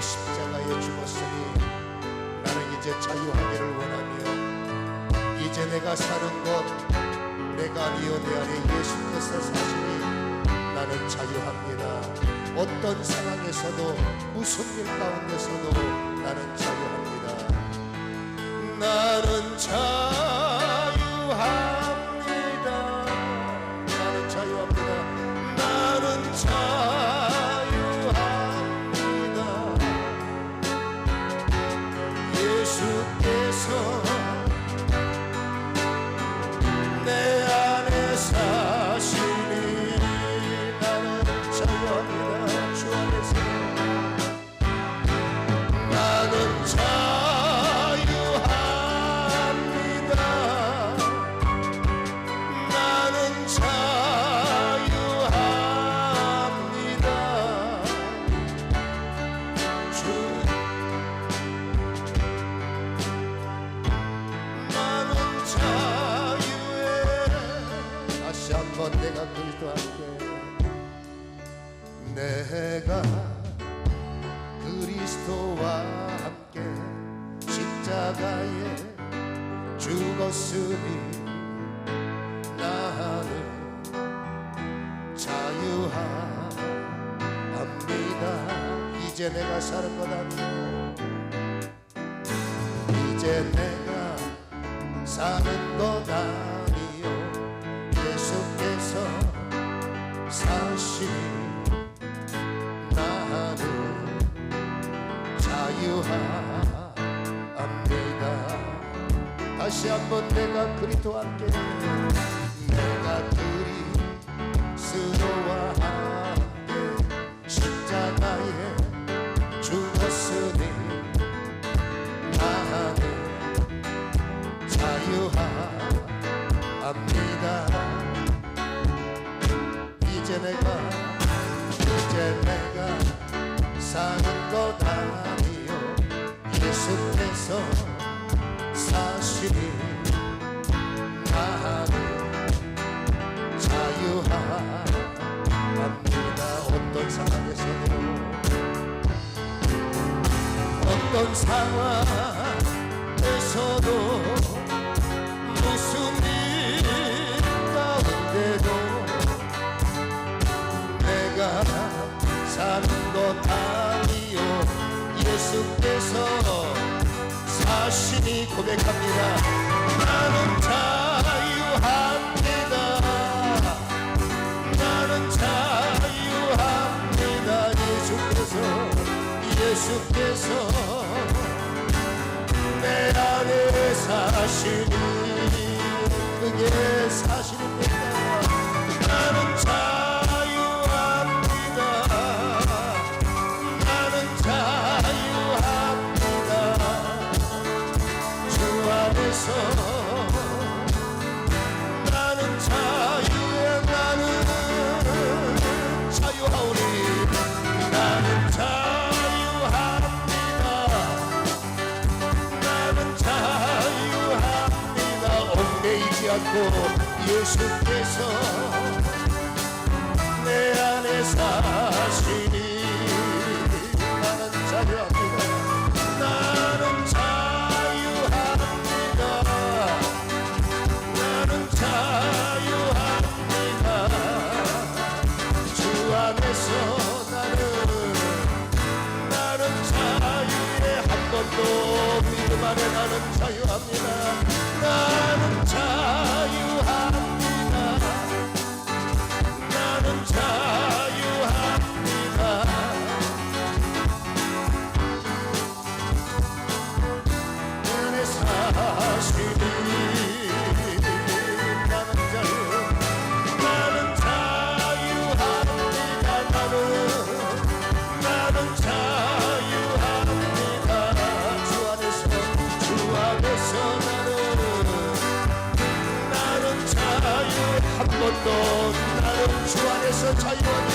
십자가에 죽었으니 나는 이제 자유하기를 원하며 이제 내가 사는 것 내가 아니요 내 안에 예수께서 사시니 나는 자유합니다. 어떤 상황에서도 무슨 일 가운데서도 나는 자유합니다. 나는 자유 다시 한번 내가 그리스도와 함께 내가 그리스도와 함께 십자가에 죽었으니 나는 자유합니다. 이제 내가 이제 내가 사는 것 아니요. 예수께서 어떤 상황에서도 어떤 상황에서도 무슨 일 가운데도 내가 사는 것 아니요. 예수께서 사시니 고백합니다. 나는 자유합 예수께서 내 안에 사시니 그게 사 않고 예수께서 내 안에 사시니 나는 자유합니다. 나는 자유합니다. 나는 자유합니다. 주 안에서 나는 나는 자유해 한 번도 믿음 안에 나는 자유합니다 한 번도 나는 주 안에서 자유하니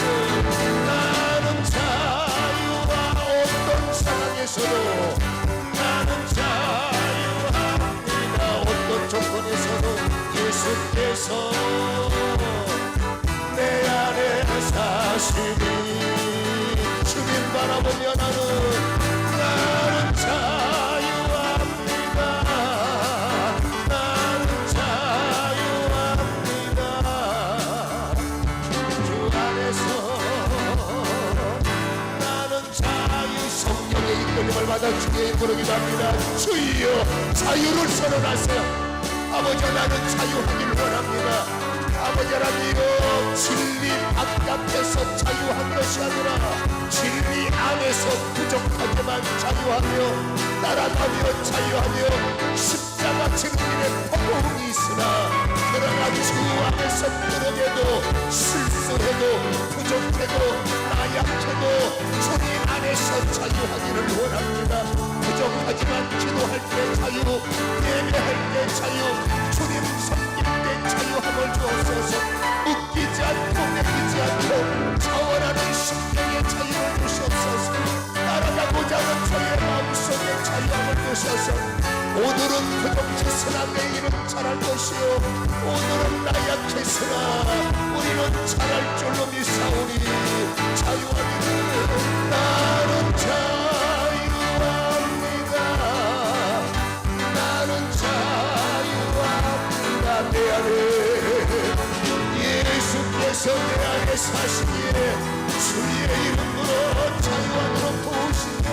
나는 자유와 어떤 상황에서도 나는 자유합니다. 어떤 조건에서도 예수께서 내 안에 사시니 주님 바라보며 나는 주의 부르기도 합니다. 주여 자유를 선언하세요. 아버지 나는 자유하기를 원합니다. 아버지 하나님이여 진리 바깥에서 자유한 것이 아니라 진리 안에서 부족하게만 자유하며 따라가며 자유하며 십자가 증인의 포옹이 있으나 그러나 주 안에서 그러게도 실수해도 부족해도 나약해도 주님 안에서 자유하기를 원합니다. 부족하지만 기도할 때 자유 예배할 때 자유 주님 섬길 때 자유함을 주옵소서. 웃기지 않고 내리지 않고 차원하는 심령의 자유를 주시옵소서. 따라가고자 하는 저의 마음속에 자유함을 주셔서 오늘은 부족했으나 내 일은 잘할 것이요. 오늘은 나약했으나 우리는 잘할 줄로 믿사오니 자유하기를 나는 자유합니다. 나는 자유합니다. 내 안에 예수께서 내 안에 사시기에 주의 이름으로 자유하도록 도우시며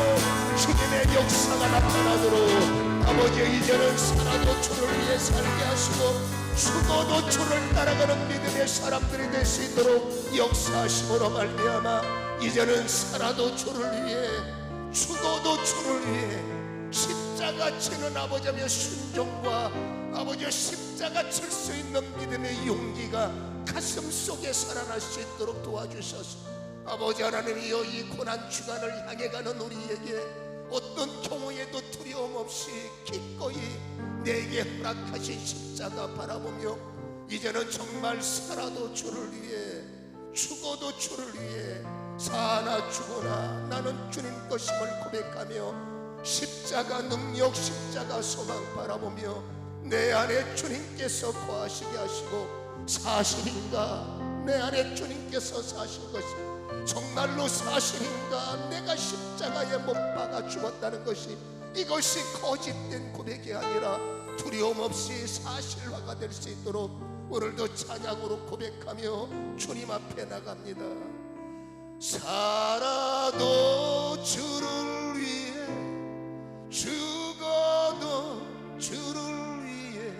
주님의 역사가 나타나도록 아버지 이제는 살아도 주를 위해 살게 하시고 죽어도 주를 따라가는 믿음의 사람들이 될 수 있도록 역사하심으로 말미암아 이제는 살아도 주를 위해 죽어도 주를 위해 십자가 치는 아버지의 순종과 아버지의 십자가 칠 수 있는 믿음의 용기가 가슴 속에 살아날 수 있도록 도와주셔서. 아버지 하나님이여 이 고난 주간을 향해 가는 우리에게 어떤 경우에도 두려움 없이 기꺼이 내게 허락하신 십자가 바라보며 이제는 정말 살아도 주를 위해 죽어도 주를 위해 사나 죽어나 나는 주님 것임을 고백하며 십자가 능력 십자가 소망 바라보며 내 안에 주님께서 거하시게 하시고 사실인가? 내 안에 주님께서 사신 것이 정말로 사실인가? 내가 십자가에 못 박아 죽었다는 것이 이것이 거짓된 고백이 아니라 두려움 없이 사실화가 될 수 있도록 오늘도 찬양으로 고백하며 주님 앞에 나갑니다. 살아도 주를 위해 죽어도 주를 위해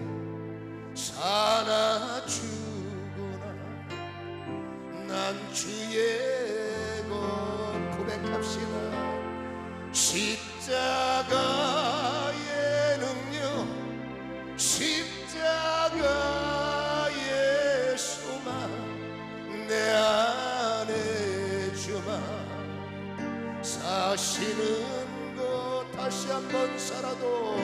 사나 죽으나. 난 주의 것 고백합시다. 십자가의 능력 십자가의 소망 내 안에 주마. 사시는 것 다시 한번 살아도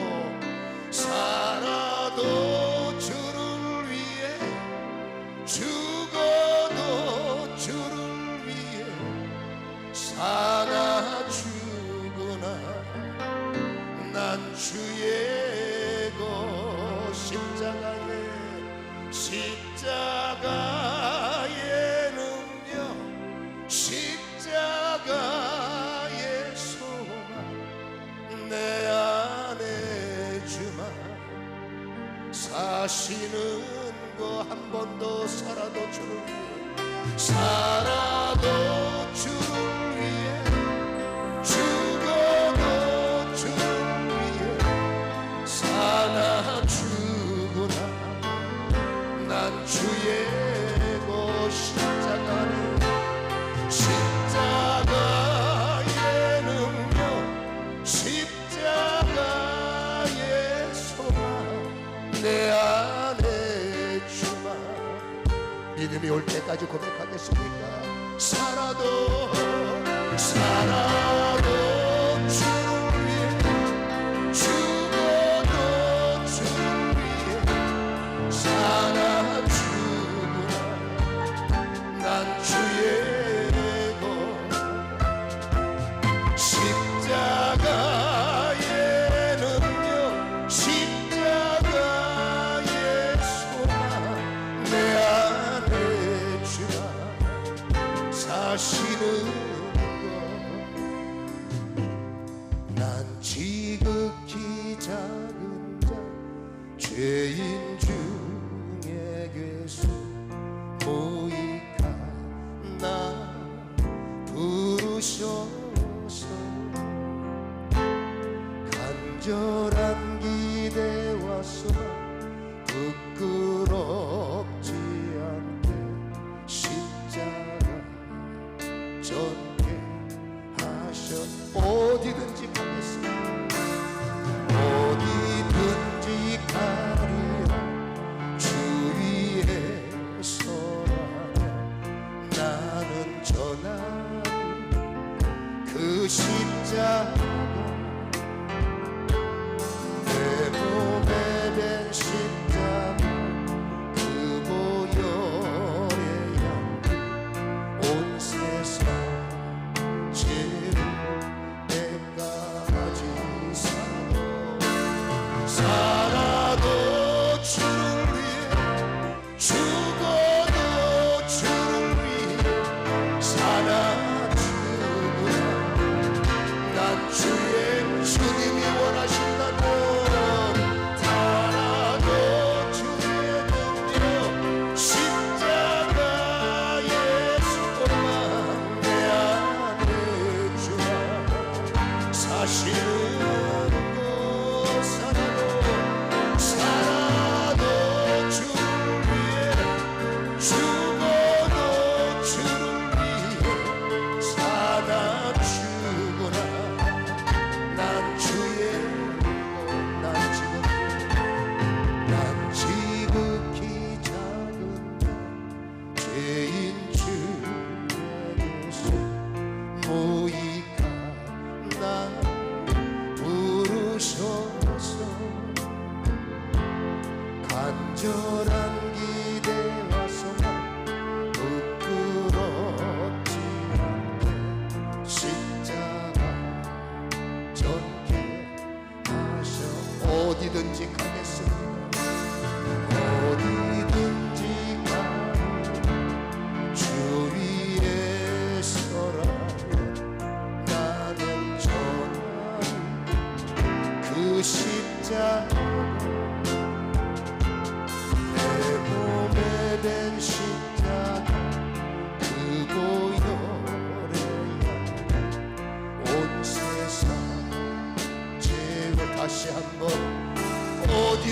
안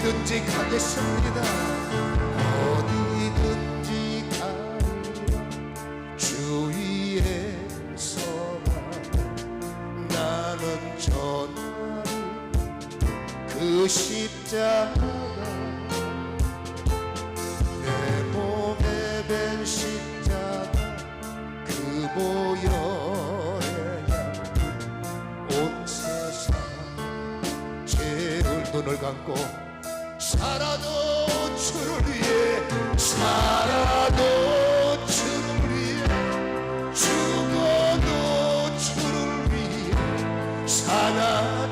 든지 가겠습니다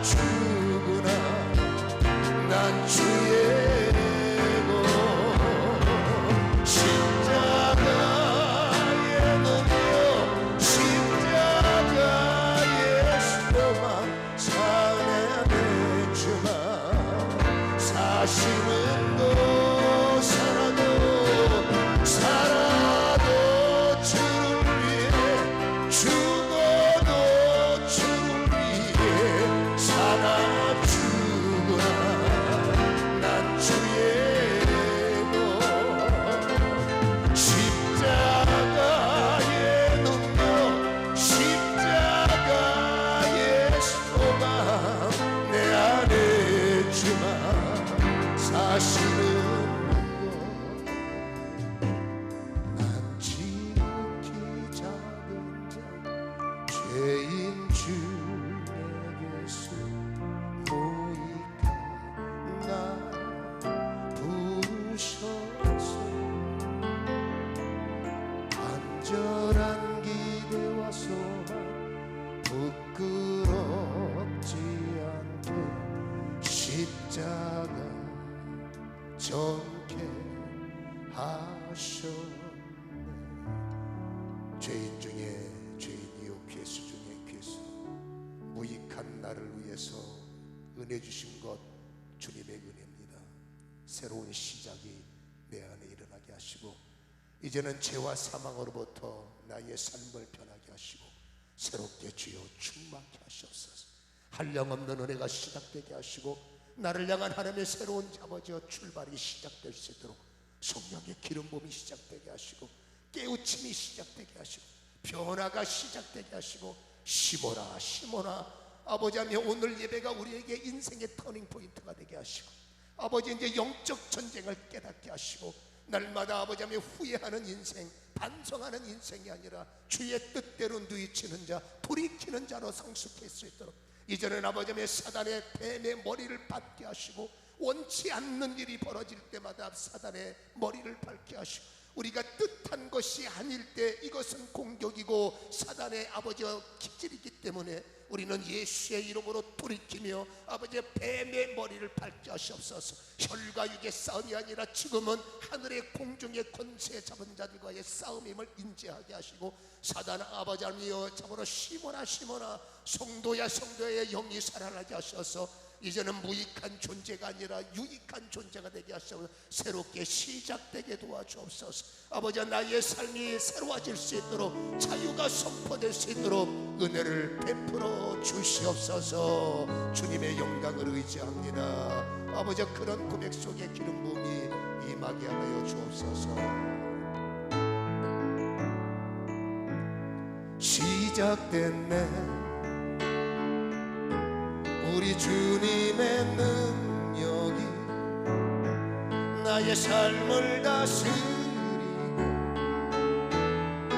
사 이제는 죄와 사망으로부터 나의 삶을 변하게 하시고 새롭게 주여 충만케 하시옵소서. 한량없는 은혜가 시작되게 하시고 나를 향한 하나님의 새로운 아버지와 출발이 시작될 수 있도록 성령의 기름 부음이 시작되게 하시고 깨우침이 시작되게 하시고 변화가 시작되게 하시고 심어라 심어라. 아버지 하며 오늘 예배가 우리에게 인생의 터닝 포인트가 되게 하시고 아버지 이제 영적 전쟁을 깨닫게 하시고 날마다 아버지 하며 후회하는 인생 반성하는 인생이 아니라 주의 뜻대로 누이치는 자 돌이키는 자로 성숙할 수 있도록. 이제는 아버지 하며 사단의 뱀의 머리를 받게 하시고 원치 않는 일이 벌어질 때마다 사단의 머리를 밟게 하시고 우리가 뜻한 것이 아닐 때 이것은 공격이고 사단의 아버지와 기질이기 때문에 우리는 예수의 이름으로 돌이키며 아버지의 뱀의 머리를 밟게 하시옵소서. 혈과 육의 싸움이 아니라 지금은 하늘의 공중의 권세 잡은 자들과의 싸움임을 인지하게 하시고 사단 아버지 하며 참으로 심어나 심어나 성도야 성도의 영이 살아나게 하셔서 이제는 무익한 존재가 아니라 유익한 존재가 되게 하셔서. 새롭게 시작되게 도와주옵소서. 아버지 나의 삶이 새로워질 수 있도록 자유가 선포될 수 있도록 은혜를 베풀어 주시옵소서. 주님의 영광을 의지합니다. 아버지 그런 고백 속에 기름 부음이 임하게 하여 주옵소서. 시작됐네 우리 주님의 능력이 나의 삶을 다스리고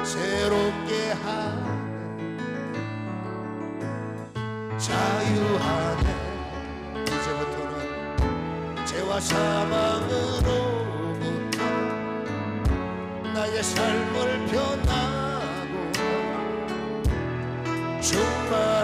새롭게 하네. 자유하네. 이제부터는 죄와 사망으로부터 나의 삶을 변하고 충만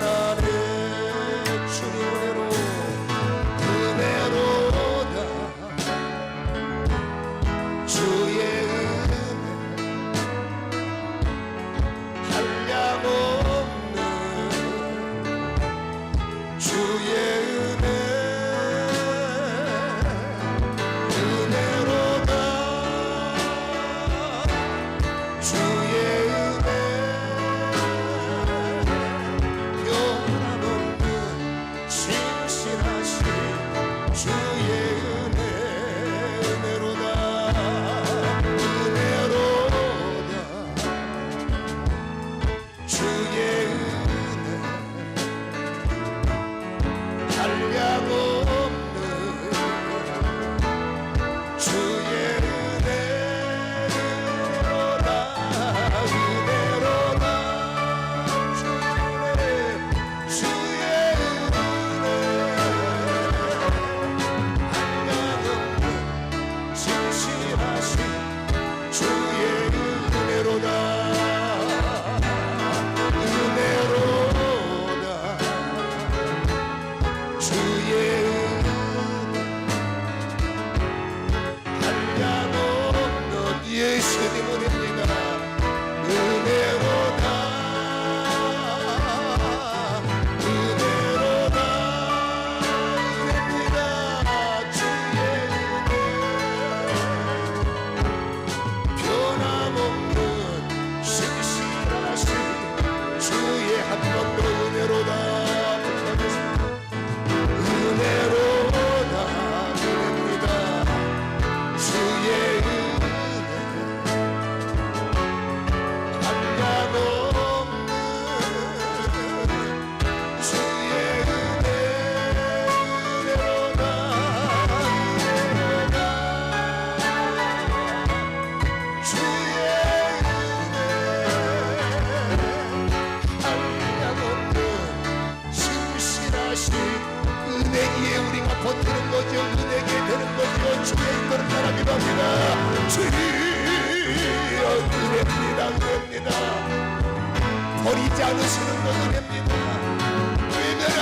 주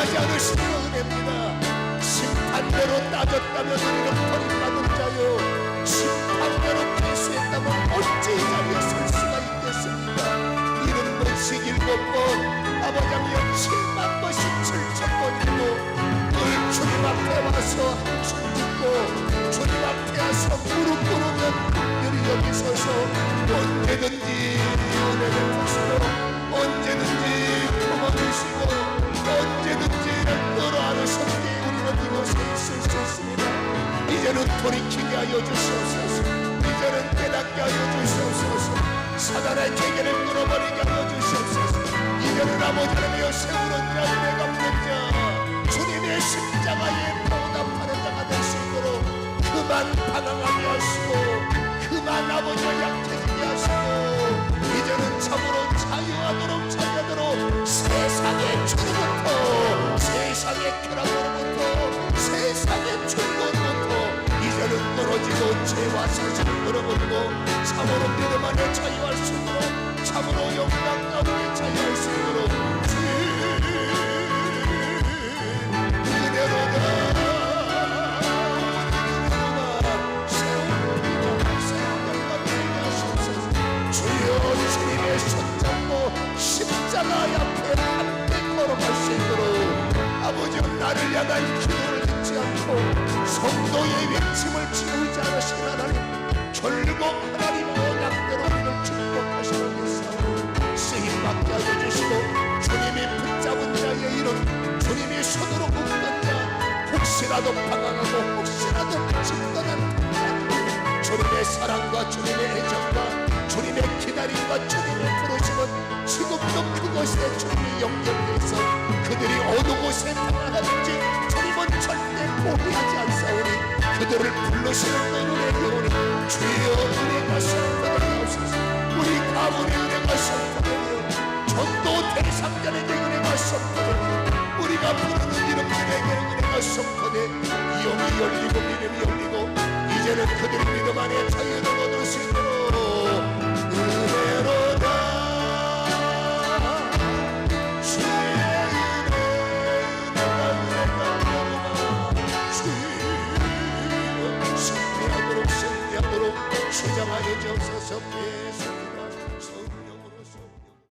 하지 않으시는 거 은혜입니다. 심판대로 따졌다면 우리는 버림받은 자요. 심판대로 퇴수했다면 어찌 이 자리에 설 수가 있겠습니까? 일흔 번씩 일곱 번 아버지며 칠만 번씩 칠천 번이고 늘 주님 앞에 와서 짓고 주님 앞에 와서 무릎 꿇으면 여기 서서 언제든지 은혜를 주시고 언제든지 언제든지 떠나는 손길이 우리로 이곳에 있을 수 있습니다 이제는 돌이키게 하여 주시옵소서. 이제는 깨닫게 하여 주시옵소서. 사단의 계계를 끊어버리게 하여 주시옵소서. 이제는 아버지 하나님여 세우는 자 내가 부른 자 주님의 십자가에 보답하는 자가 될 수 있도록 그만 반항하게 하시고 그만 아버지와 약해 사실을 끊어버리고 참으로 믿음 안에 자유할 수 있도록 참으로 영광 가운데 자유할 수 있도록. 주여 주님의 손잡고 십자가 옆에 함께 걸어갈 수 있도록. 아버지 나를 향한 기도를 듣지 않고 성도의 외침을 지우지 않으신 하나님 결국 하나님 언약대로 우리를 축복하시는 사람 쓰임받게 하여 주시고 주님이 붙잡은 자의 이름 주님이 손으로 묶은 자 혹시라도 방황하고 혹시라도 자 주님의 사랑과 주님의 애정과 주님의 기다림과 주님의 부르심은 지금도 그곳에 주님이 연결돼서 그들이 어느 곳에 방황하든지 주님은 절대 포기하지 않사오니 그들을 부르시는 은혜의 영혼이 주여 은혜가 선포되옵소서. 우리 가문의 은혜가 선포되며 전도 대상자에게 은혜가 선포되며 우리가 부르는 이름들에게 은혜가 선포돼 영이 열리고 믿음이 열리고 이제는 그들의 믿음 안에 자유를 Yalancı olsa sapı